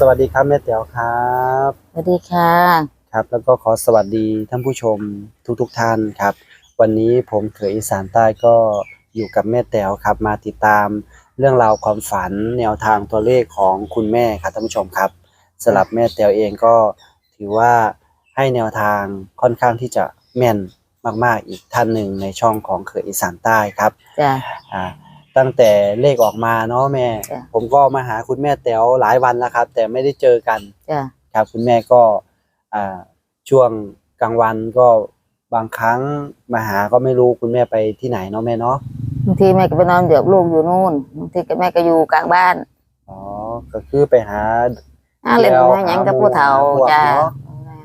สวัสดีครับแม่เต๋วครับสวัสดีค่ะ ครับ แล้วก็ขอสวัสดีท่านผู้ชมทุกๆทท่านครับ วันนี้ผมเขยอีสานใต้ก็อยู่กับแม่แต๋วครับ มาติดตามเรื่องราวความฝันแนวทางตัวเลขของคุณแม่ครับท่านผู้ชมครับสำหรับแม่แต๋วเองก็ถือว่าให้แนวทางค่อนข้างที่จะแม่นมากๆอีกท่านหนึ่งในช่องของเขยอีสานใต้ครับจ้ะอ่า ตั้งแต่เลขออกมาเนาะแม่ จ้ะ ผมก็มาหาคุณแม่แต๋วหลายวันแล้วครับ แต่ไม่ได้เจอกัน จ้ะ ครับคุณแม่ก็อ่าช่วงกลางวันก็บางครั้งมาหาก็ไม่รู้คุณแม่ไปที่ไหนเนาะแม่เนาะบางทีแม่ก็ไปนอนเดือบลูกอยู่นู่น บางทีก็แม่ก็อยู่กลางบ้านอ๋อก็คือไปหาอ่าเล่นเที่ยวหยังกับผู้เฒ่าหาพวกจ้ะเนาะ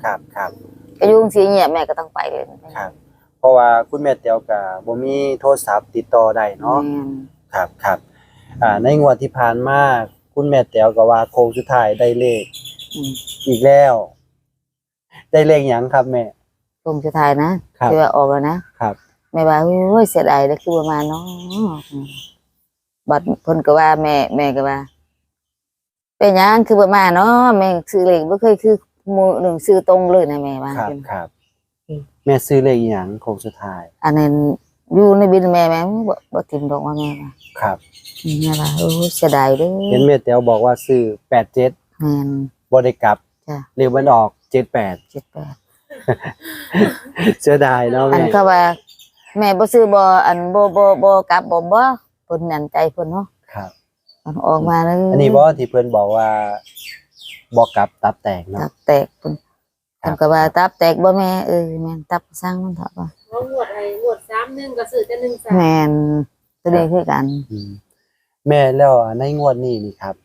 ครับครับ ก็อยุ่จั่งสีเงียบแม่ก็ต้องไปเลยครับ เพราะว่าคุณแม่แต๋วกับบ่มีโทรศัพท์ติดต่อได้เนาะแม่น ครับครับอ่าในงวดที่ผ่านมาคุณแม่แต๋วก็ว่าโค้งสุดท้ายได้เลข อืมอีกแล้ว ได้เลขหยังครับแม่ลงสุดท้ายนะครับ ที่ว่าออกแล้วนะครับ แม่ว่าโอ้ยเสียดายเลยคือประมาณเนาะอืมบัดเพิ่นก็ว่าแม่ แม่ก็ว่า เป็นหยังคือประมาณเนาะแม่ซื้อเลขบ่เคยคือหมู่หนึ่งซื้อตรงเลยนะแม่ว่าครับจังครับ อืม แม่ซื้อเลขอีหยังโค้งสุดท้าย อันนั้น อยู่ในบินแม่แม่บ่บ่ทิมดอกว่าแม่ว่าครับอืมแม่ว่าโอ้ยเสียดายเด้อเห็นแม่แต๋วบอกว่าซื้อแปดเจ็ดแม่นบ่ได้กลับจ้ะเรียกมันออกเจ็ดแปดเจ็ดแปดเสียดายเนาะอันแม่ก็ว่า แม่บ่ซื้อบ่อันบ่บ่บ่กลับบ่บ่เพิ่นนั่นใจเพิ่นเนาะครับ มันออกมาแล้วอันนี้บ่ที่เพิ่นบอกว่าบ่กลับตับแตกตัเนาะบแตกเพิ่นครับ เพิ่นก็ว่าตับแตกบ่แม่เออแม่นตับสร้างมันเถอะว่าเพราะงวดไอ้งวดสามหนึ่งก็ซื้อแต่หนึ่งสามแม่นตัวนี้คือกัน อืมแม่แล้วในงวดนี้นี่ครับ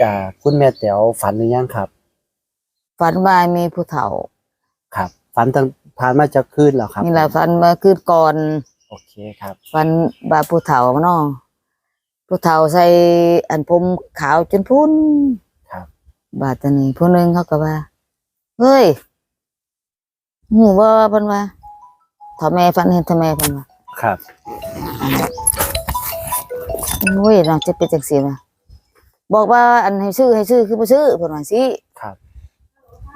กับคุณแม่แต๋วฝันหรือยังครับ ฝันว่ามีผู้เฒ่าครับ ฝันตั้งผ่านมาจากคืนแล้วครับนี่ล่ะฝันมาคืนก่อน โอเคครับ ฝันว่าผู้เฒ่าเนาะผู้เฒ่าใส่อันผมขาวจนพุ่นครับ บาดตานี้ผู้หนึงเขาก็ว่า เฮ้ยหูว่าเพิ่นว่าถ้าแม่ฝันเห็นถ้าแม่เพิ่นว่าครับโอ้ยน้องจะเป็นจังซี่นะบอกว่าอันให้ซื้อให้ซื้อคือบ่ซื้อเพิ่นว่าสิครับ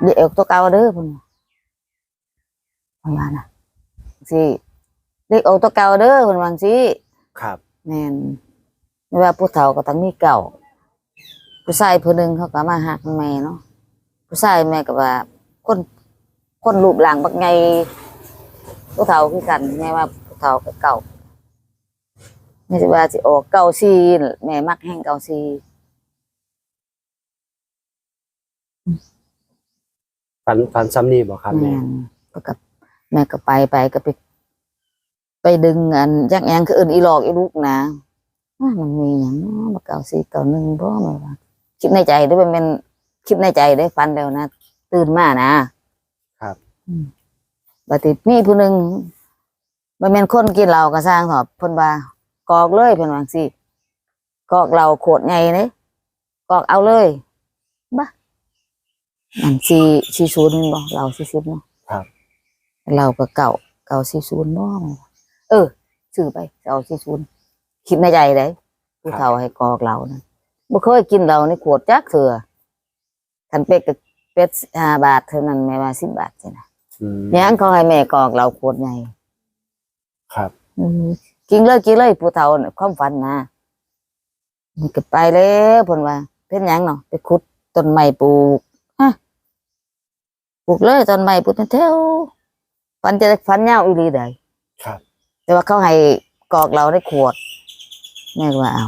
เดี๋ยวเอาตัวเก่าเด้อเพิ่นว่าเพิ่นว่านะสิเด็กเอาตัวเก่าเด้อเพิ่นว่าสิครับแม่นไม่ว่าผู้เฒ่าก็ต้องมีเก่าผู้ชายผู้หนึงเขาก็มาหักแม่เนาะผู้ชายแม่ก็ว่า คนคนรูปร่างบักไงผู้เฒ่าคือกันแม่ว่าผู้เฒ่าก็เก่าไม่ใช่ว่าสิออกเก่าซีแม่มักแห้งเก่าซีฝันฝันซ้ำนี่บ่ครับแม่แม่นก็กับ แม่ก็ไปไปก็ไป ไปดึงอันยักแยงคืออื่นอีหลอกอีลูกนะว่ามันมีอย่างเนาะบักเก่าซีเก่าหนึ่งบ่แม่ว่าคิดในใจเด้วยมันเป็นคิดในใจได้ฟันแล้วนะ ตื่นมานะครับ อืมบัดนี้มีผู้หนึ่งมันเป็นคนกินเหล้าก็สร้างถอบเพิ่นว่ากอกเลยเพิ่นว่าสิกอกเหล้าขวดใหญ่เด้กอกเอาเลยบ้าอันสี่สี่ศูนย์แม่นบ่เหล้าสี่สิบเนาะครับเราก็เก่าเก่าสี่ศูนย์บ่เออซื้อไปเอาสี่ศูนย์คิดในใจเลยผู้เฒ่าให้กอกเรานะบ่เคยกินเราในขวดจักเถื่อคันเป็ดก็ เป็ดห้าบาทเท่านั้นแม่ว่าสิบบาทใช่นะอืมยังเขาให้แม่กอกเราขวดใหญ่ครับ อืมกินเลยกินเลยผู้เฒ่าน่ะความฝันนะนี่ก็ไปแล้วเพิ่นว่าเป็นหยังเนาะไปขุดต้นไม้ปลูกฮะปลูกเลยต้นไม้ปลูกเป็นแถวฝันจะได้ฝันยาวอีหลีได้ครับ แต่ว่าเขาให้กรอกเราได้ขวดแม่ก็ว่าเอา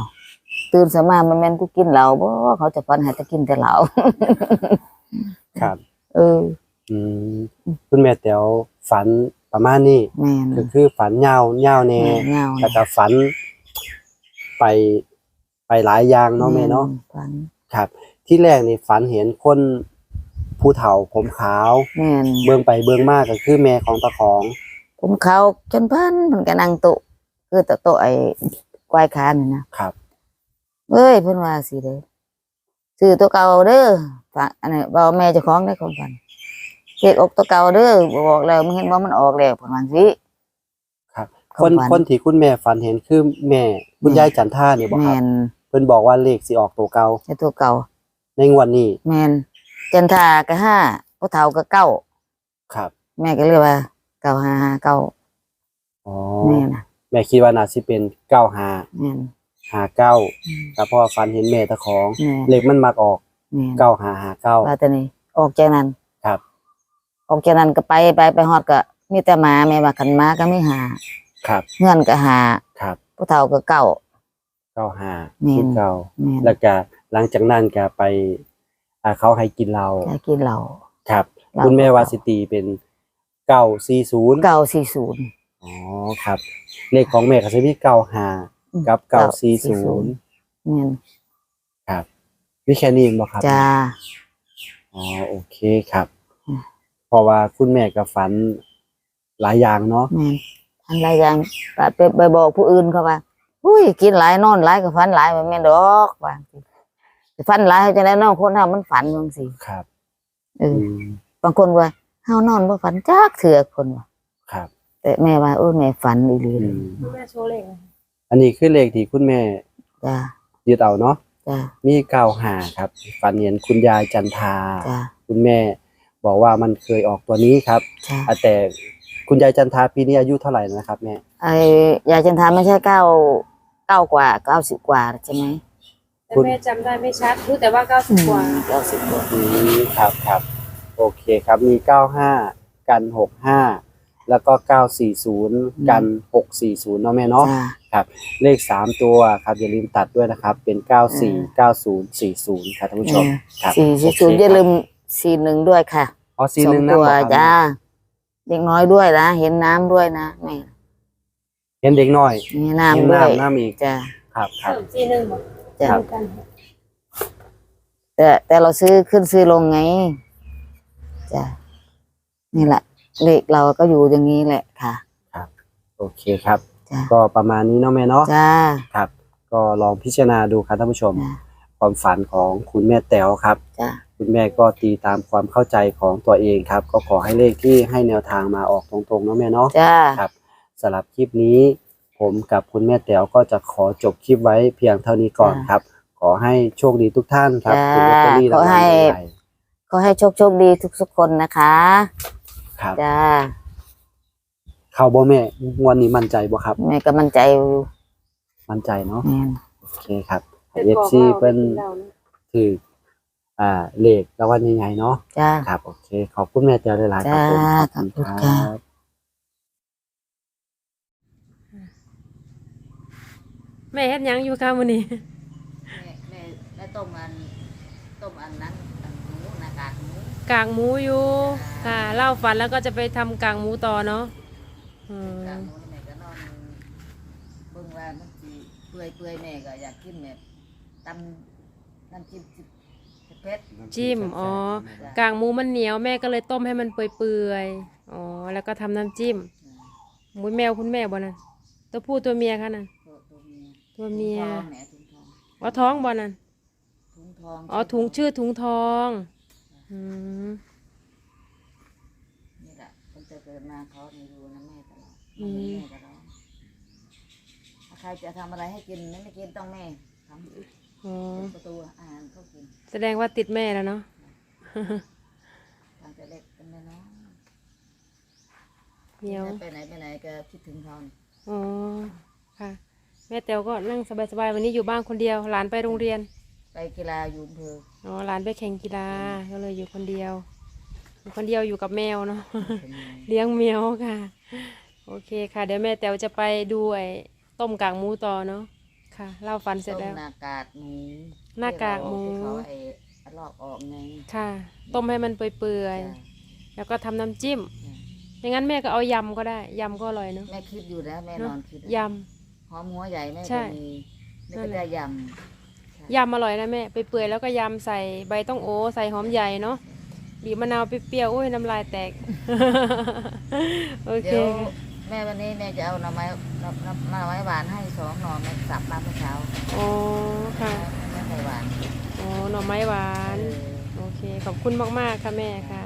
ตื่นสมามันแม่นกูกินเหล้าบ่เขาจะพันให้แต่กินแต่เหล้า ครับ เออ อืมคุณแม่แต๋วฝันประมาณนี้แม่น ก็คือฝันยาวยาวแน่แม่เงาแล้วก็ฝัน ไปไปหลายอย่างเนาะแม่เนาะฝันครับ ที่แรกนี่ฝันเห็นคนผู้เฒ่าผมขาว แม่นเบื้องไปเบื้องมากก็คือแม่ของตะของ ผมเขาจนพันมันก็นั่งโต๊ะคือโต๊ะโต๊ะไอ้ควายคานนี่นะครับ เอ้ยเพิ่นว่าสิเด้อซื้อตัวเก่าเด้อ ฝากอันนี้เว้าแม่เจ้าของได้ของฝันเฮ็ดอกตัวเก่าเด้อบอกแล้วมึงเห็นว่ามันออกแล้วเพิ่นว่าสิครับของคนฝัน คนที่คุณแม่ฝันเห็นคือแม่คุณแม่ยายจันท่าเนี่ยบอกคแม่รับนเพิ่นบอกว่าเลขสิออกตัวเก่าไอ้ตัวเก่า ในงวดนี้แมนจันทาก็ห้าผู้เฒ่าก็เก้าครับแม่ก็เรียกว่าเก้าห้าห้าเก้าอ๋อแม่นะแม่คิดว่าน่าสิเป็นเก้าหาแม่นหาเก้าอืมแต่เพราะว่อฟันเห็นแม่ตะของ แม่นเลขมันมักออกแม่ นเก้าหาหาเก้าว่าแต่นี่ออกจากนั้นครับ ออกจากนั้นก็ไปไปไปฮอดก็มีแต่หมาแม่ว่าคันหมาก็ไม่หาครับเงื่อนก็หาครับผู้เฒ่าก็เก้าเก้าหาแม่นคือเก้าแม่นแล้วก็หลังจากนั้นก็ไปอ่าเขาให้กินเราแค่กินเหล้าครับเราคุณแม่ก็วาสิตีเป็นเก้าสี่ศูนย์เก้าสี่ศูนย์อ๋อครับเลขของแม่ก็จะมีเก้าหากับเก้าสี่ศูนย์แม่นครับ มีแค่นี้บ่ครับ จ้า อ๋อโอเคครับ อืม เพราะว่าคุณแม่ก็ฝันหลายอย่างเนาะแม่นอันไรอย่างไปไปไปบอกผู้อื่นเขาว่าอุ้ยกินหลายนอนหลายก็ฝันหลายบ่แม่นดอกว่าสิฝันหลายจังได๋น้องคนเฮามันฝันจังซี่ครับ เออือมบางคนว่าเฮานอนบ่ฝันจักเถื่อคนว่าครับแต่แม่ว่าโอ้ยแม่ฝันอีหลีอืเลยมคุณแม่โชว์เลขหน่อยอันนี้คือเลขที่คุณแม่จ้า ยึดเอาเนาะ จ้ามีเก้าหาครับฝันเห็นคุณยายจันทา จ้าคุณแม่บอกว่ามันเคยออกตัวนี้ครับจ้าอะแต่คุณยายจันทาปีนี้อายุเท่าไหร่นะครับแม่ไอ้ยายจันทาไม่ใช่เก้าเก้ากว่าเก้าสิบกว่าใช่ไหมแต่แม่จำได้ไม่ชัด รู้แต่ว่าเก้าสิบกว่า เก้าสิบกว่าอืมครับครับโอเคครับมีเก้าห้ากันหกห้าแล้วก็เก้าสี่ศูนย์กันหกสี่ศูนย์เนาะแม่เนาะ จ้า ครับเลขสามตัวครับอย่าลืมตัดด้วยนะครับ เป็นเก้าสี่เก้าศูนย์สี่ศูนย์ครับท่านผู้ชมครับสี่สี่ศูนย์อย่าลืมสี่หนึ่งด้วยค่ะอ๋อสี่สหอนึ่งงนะตัวบอกครับจ้าเด็กน้อยด้วยนะเห็นน้ำด้วยนะแม่เห็นเด็กน้อยมีเห็นน้ำด้วยน้ำน้ำอีกจ้าครับครับเพิ่มจีหนึ่งบอกจ้าครับกันแต่แต่เราซื้อขึ้นซื้อลงไงจ้านี่แหละเลขเราก็อยู่อย่างนี้แหละค่ะโอเคครับ จ้าก็ประมาณนี้เนาะแม่เนาะจ้า ครับ ก็ลองพิจารณาดูครับท่านผู้ชม จ้าความฝันของคุณแม่แต๋วครับ จ้า คุณแม่ก็ตีตามความเข้าใจของตัวเองครับ ก็ขอให้เลขที่ให้แนวทางมาออกตรงๆเนาะแม่เนาะ จ้า ครับสำหรับคลิปนี้ ผมกับคุณแม่แต๋วก็จะขอจบคลิปไว้เพียงเท่านี้ก่อนครับ ขอให้โชคดีทุกท่านครับถูกลอตเตอรี่รางวัลใหญ่ขอให้โชคโชคดีทุกๆคนนะคะ ครับ จ้า เข้าบ่แม่งวันนี้มั่นใจบ่ครับ แม่ก็มั่นใจอยู่มั่นใจเนาะแม่นโอเคครับเป็นเอฟบอกซีเราเพิ่นเป็นเรานะถืออ่าเลขรางวัลใหญ่ๆเนาะจ้า ครับโอเคขอบคุณแม่แต๋วหลายๆครับผมจ้าขอบคุณขอบคุณคค่ะรับแม่เฮ็ดหยังอยู่ค่ะมื้อนี้แม่แม่แม่ต้มอันต้มอันนั้นอันหมูหน้ากากหมูกางหมูอยู่ค่ะเล่าฝันแล้วก็จะไปทำกางหมูต่อเนาะ อืมกากหมูนี่แม่ก็นอนเบิ่งว่ามันสิเปื่อยเปื่อยๆแม่ก็อยากกินแบบตำน้ำจิ้มเผ็ดจิ้ม อ๋อๆกางหมูมันเหนียวแม่ก็เลยต้มให้มันเปื่อยๆ อ๋อ แล้วก็ทำน้ำจิ้มหมูแมวคุณแม่บ่นั่นตัวผู้ตัวเมียค่ะนั่นตัวตัวเมียตัวเมีย ถุงทองแหม่ถุงทองว่าท้องบ่นั่น ถุงทองอ๋อถุงชื่อถุงทอง อืม นี่แหละตั้งแต่ เกิดมาเขามีอยู่นะแม่ตลอดอืม แม่ก็ร้องถ้าใครจะทำอะไรให้กินไม่ไม่กินต้องแม่ทำอ๋อเปิดประตูอาหารเขากินแสดงว่าติดแม่แล้วเนาะ ตั้งแต่เล็กเป็นน้อยเหนียวไปไหนไปไหนก็คิดถึงเขานี่อ๋อค่ะ แม่แต๋วก็นั่งสบายๆวันนี้อยู่บ้านคนเดียว หลานไปโรงเรียนไปกีฬาอยู่อำเภออ๋อหลานไปแข่งกีฬาก็เลยอยู่คนเดียว อยู่คนเดียวอยู่กับแมวเนาะเป็นไงเลี้ยงแมวค่ะ โอเคค่ะ เดี๋ยวแม่แต๋วจะไปดูไอ้ต้มกากหมูต่อเนาะ ค่ะ เล่าฟันเสร็จต้มแล้วหน้ากากหมูหน้ากากหมู ที่เขาไอ้เอาลอกออกไงค่ะ ต้มให้มันเปื่อยจ้ะๆ แล้วก็ทำน้ำจิ้มจ้ะอย่างนั้นแม่ก็เอายำก็ได้ ยำก็อร่อยเนาะ แม่คิดอยู่นะแม่เนนอะอนคิดยหอมหัวใหญ่แม่ใช่ก็มีแม่นั่ก็นแหได้ละยำยำอร่อยนะแม่ ไปเปื่อยๆแล้วก็ยำใส่ใบต้องโอ ใส่หอมใหญ่เนาะ บีบมะนาวเปรี้ยวๆโอ้ยน้ำลายแตก โอำเค เดี๋ยวค่ะแม่วันนี้แม่จะเอาหน่อไม้หน่อหน่อหน่อไม้หวานให้สองหน่อแม่สับมาเมื่อเช้าอ๋อค่ะแม่ไข่หวานอ๋อหน่อไม้หวาน เออ โอเค ขอบคุณมากๆค่ะแม่ค่ะ